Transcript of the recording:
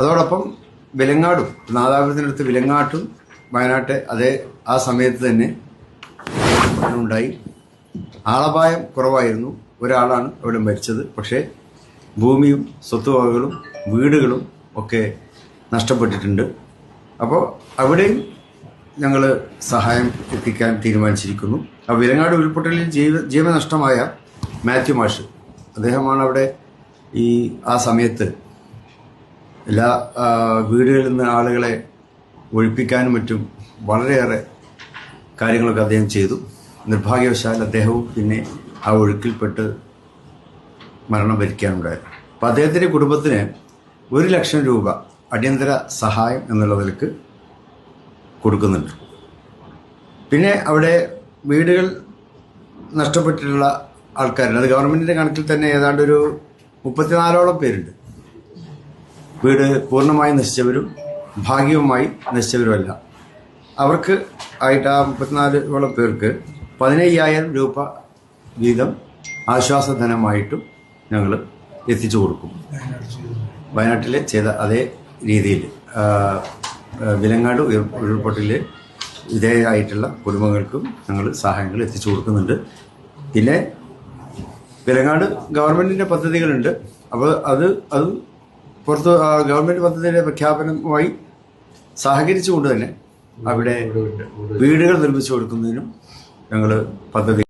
അതോടൊപ്പം വിലങ്ങാടും നാദാപുരത്തിനടുത്ത് വിലങ്ങാട്ടും വയനാട്ടെ അതേ ആ സമയത്ത് തന്നെ ഉണ്ടായി. ആളപായം കുറവായിരുന്നു. ഒരാളാണ് അവിടെ മരിച്ചത്. പക്ഷേ ഭൂമിയും സ്വത്തുവകകളും വീടുകളും ഒക്കെ നഷ്ടപ്പെട്ടിട്ടുണ്ട്. അപ്പോൾ അവിടെയും ഞങ്ങൾ സഹായം എത്തിക്കാൻ തീരുമാനിച്ചിരിക്കുന്നു. ആ വിലങ്ങാട് ഉരുൾപൊട്ടലിൽ ജീവ ജീവനഷ്ടമായ മാത്യു മാഷ്. അദ്ദേഹമാണ് അവിടെ ഈ ആ സമയത്ത് എല്ലാ വീടുകളിൽ നിന്ന് ആളുകളെ ഒഴിപ്പിക്കാനും മറ്റും വളരെയേറെ കാര്യങ്ങളൊക്കെ അദ്ദേഹം ചെയ്തു. നിർഭാഗ്യവശാൽ അദ്ദേഹവും പിന്നെ ആ ഒഴുക്കിൽപ്പെട്ട് മരണം വരിക്കാനുണ്ടായത് അപ്പം അദ്ദേഹത്തിന്റെ കുടുംബത്തിന് ഒരു ലക്ഷം രൂപ അടിയന്തര സഹായം എന്നുള്ള നിലയ്ക്ക് കൊടുക്കുന്നുണ്ട്. പിന്നെ അവിടെ വീടുകൾ നഷ്ടപ്പെട്ടിട്ടുള്ള ആൾക്കാരുണ്ട്. അത് ഗവൺമെന്റിന്റെ കണക്കിൽ തന്നെ ഏതാണ്ട് ഒരു മുപ്പത്തിനാലോളം പേരുണ്ട്. വീട് പൂർണമായി നശിച്ചവരും ഭാഗികമായി നശിച്ചവരുമല്ല. അവർക്ക് ആയിട്ട് ആ മുപ്പത്തിനാലോളം പേർക്ക് പതിനയ്യായിരം രൂപ വീതം ആശ്വാസധനമായിട്ടും ഞങ്ങൾ എത്തിച്ചു കൊടുക്കും. വയനാട്ടിൽ ചെയ്ത അതേ രീതിയിൽ വിലങ്ങാട് ഉരുൾ- ഉരുൾപൊട്ടലിൽ വിധേയരായിട്ടുള്ള കുടുംബങ്ങൾക്കും ഞങ്ങൾ സഹായങ്ങൾ എത്തിച്ചു കൊടുക്കുന്നുണ്ട്. പിന്നെ വിലങ്ങാട് ഗവൺമെന്റിന്റെ പദ്ധതികളുണ്ട്. അപ്പോൾ അത് അത് പുറത്ത് ഗവൺമെന്റ് പദ്ധതിയുടെ പ്രഖ്യാപനവുമായി സഹകരിച്ചുകൊണ്ട് തന്നെ അവിടെ വീടുകൾ നിർമ്മിച്ചു കൊടുക്കുന്നതിനും ഞങ്ങൾ പദ്ധതി